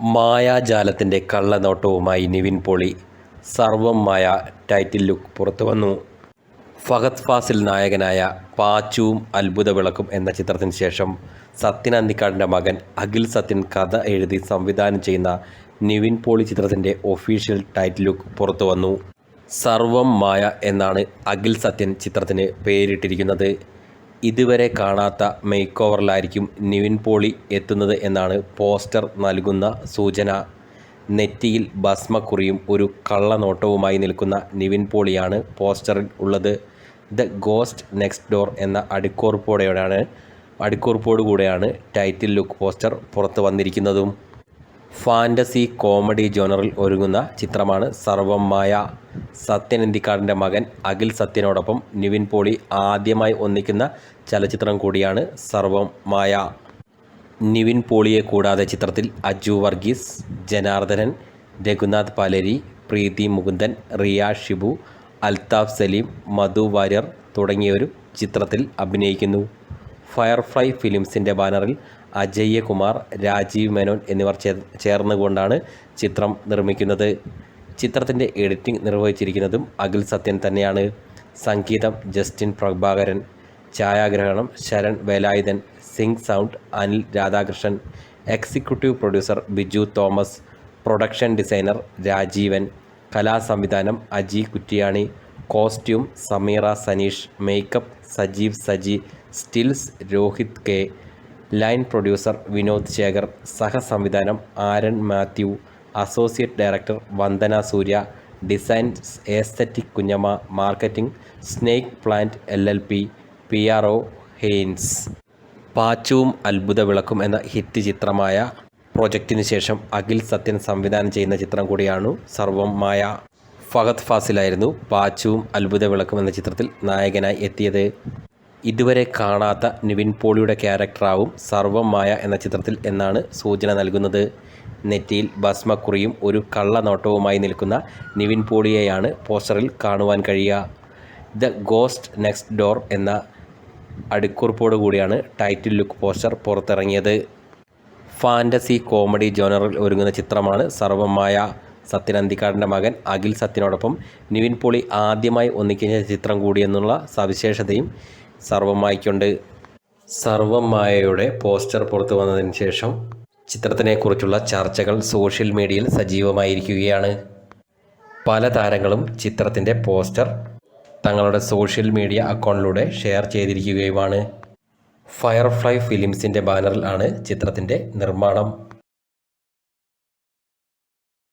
മായാജാലത്തിന്റെ കള്ളനോട്ടവുമായി നിവിൻ പോളി സർവം മായ title look പുറത്തു വന്നു. ഫഹദ് ഫാസിൽ നായകനായ പാച്ചുവും അത്ഭുത വിളക്കും എന്ന ചിത്രത്തിന് ശേഷം സത്യൻ അന്തിക്കാടിന്റെ മകൻ അഖിൽ സത്യൻ കഥ എഴുതി സംവിധാനം ചെയ്യുന്ന നിവിൻ പോളി ചിത്രത്തിന്റെ ഒഫീഷ്യൽ ടൈറ്റിൽ ലുക്ക് പുറത്തു വന്നു. സർവം മായ എന്നാണ് അഖിൽ സത്യൻ ചിത്രത്തിന് പേരിട്ടിരിക്കുന്നത്. ഇതുവരെ കാണാത്ത മേക്ക് ഓവറിലായിരിക്കും നിവിൻ പോളി എത്തുന്നത് എന്നാണ് പോസ്റ്റർ നൽകുന്ന സൂചന. നെറ്റിയിൽ ഭസ്മക്കുറിയും ഒരു കള്ളനോട്ടവുമായി നിൽക്കുന്ന നിവിൻ പോളിയാണ് പോസ്റ്ററിൽ ഉള്ളത്. ദ ഗോസ്റ്റ് നെക്സ്റ്റ് ഡോർ എന്ന അടിക്കുറിപ്പോടെയാണ് അടിക്കുറിപ്പോടുകൂടെയാണ് ടൈറ്റിൽ ലുക്ക് പോസ്റ്റർ പുറത്തു വന്നിരിക്കുന്നതും. ഫാന്റസി കോമഡി ജോണറിൽ ഒരുങ്ങുന്ന ചിത്രമാണ് സർവമായ സത്യൻ ഇന്ത്യക്കാടിന്റെ മകൻ അഖിൽ സത്യനോടൊപ്പം നിവിൻ പോളി ആദ്യമായി ഒന്നിക്കുന്ന ചലച്ചിത്രം കൂടിയാണ് സർവമായ നിവിൻ പോളിയെ കൂടാതെ ചിത്രത്തിൽ അജു വർഗീസ് ജനാർദ്ദനൻ രഘുനാഥ് പാലേരി പ്രീതി മുകുന്ദൻ റിയ ഷിബു അൽതാഫ് സലീം മധു വാര്യർ തുടങ്ങിയവരും ചിത്രത്തിൽ അഭിനയിക്കുന്നു. ഫയർഫ്ലൈ ഫിലിംസിന്റെ ബാനറിൽ അജയ്യ കുമാർ രാജീവ് മേനോൻ എന്നിവർ ചേർ ചേർന്നുകൊണ്ടാണ് ചിത്രം നിർമ്മിക്കുന്നത്. ചിത്രത്തിന്റെ എഡിറ്റിംഗ് നിർവഹിച്ചിരിക്കുന്നതും അഖിൽ സത്യൻ തന്നെയാണ്. സംഗീതം ജസ്റ്റിൻ പ്രഭാകരൻ ഛായാഗ്രഹണം Sharan Velayudhan sync sound Anil Radhakrishnan executive producer Biju Thomas production designer Rajeevan കലാസംവിധാനം Aji Kuttiyani costume Sameera Saneesh makeup Sajeev Saji stills Rohith K line producer Vinod Shekhar സഹസംവിധാനം Aaron Mathew associate director Vandana Surya designs aesthetic Kunjamma marketing snake plant L L P P R O Heinz. പാച്ചുവും അത്ഭുത വിളക്കും എന്ന hit ചിത്രമായ പ്രൊജക്റ്റിന് ശേഷം അഖിൽ സത്യൻ സംവിധാനം ചെയ്യുന്ന ചിത്രം കൂടിയാണ് സർവം മായ. ഫഹദ് ഫാസിലായിരുന്നു പാച്ചുവും അത്ഭുത വിളക്കും എന്ന ചിത്രത്തിൽ നായകനായി എത്തിയത്. ഇതുവരെ കാണാത്ത നിവിൻ പോളിയുടെ ക്യാരക്ടറാവും സർവമായ എന്ന ചിത്രത്തിൽ എന്നാണ് സൂചന നൽകുന്നത്. നെറ്റിയിൽ ഭസ്മക്കുറിയും ഒരു കള്ളനോട്ടവുമായി നിൽക്കുന്ന നിവിൻ പോളിയെയാണ് പോസ്റ്ററിൽ കാണുവാൻ കഴിയുക. ദ ഗോസ്റ്റ് നെക്സ്റ്റ് ഡോർ എന്ന അടിക്കുറിപ്പോടു കൂടിയാണ് ടൈറ്റിൽ ലുക്ക് പോസ്റ്റർ പുറത്തിറങ്ങിയത്. ഫാന്റസി കോമഡി ജോണറിൽ ഒരുങ്ങുന്ന ചിത്രമാണ് സർവമായ സത്യൻ അന്തിക്കാടിന്റെ മകൻ അഖിൽ സത്യനോടൊപ്പം നിവിൻ പോളി ആദ്യമായി ഒന്നിക്കുന്ന ചിത്രം കൂടിയെന്നുള്ള സവിശേഷതയും സർവമായ്ക്കുണ്ട് സർവമായയുടെ പോസ്റ്റർ പുറത്തു വന്നതിന് ശേഷം ചിത്രത്തിനെക്കുറിച്ചുള്ള ചർച്ചകൾ സോഷ്യൽ മീഡിയയിൽ സജീവമായിരിക്കുകയാണ്. പല താരങ്ങളും ചിത്രത്തിന്റെ പോസ്റ്റർ തങ്ങളുടെ സോഷ്യൽ മീഡിയ അക്കൗണ്ടിലൂടെ ഷെയർ ചെയ്തിരിക്കുകയുമാണ്. ഫയർഫ്ലൈ ഫിലിംസിന്റെ ബാനറിൽ ആണ് ചിത്രത്തിന്റെ നിർമ്മാണം.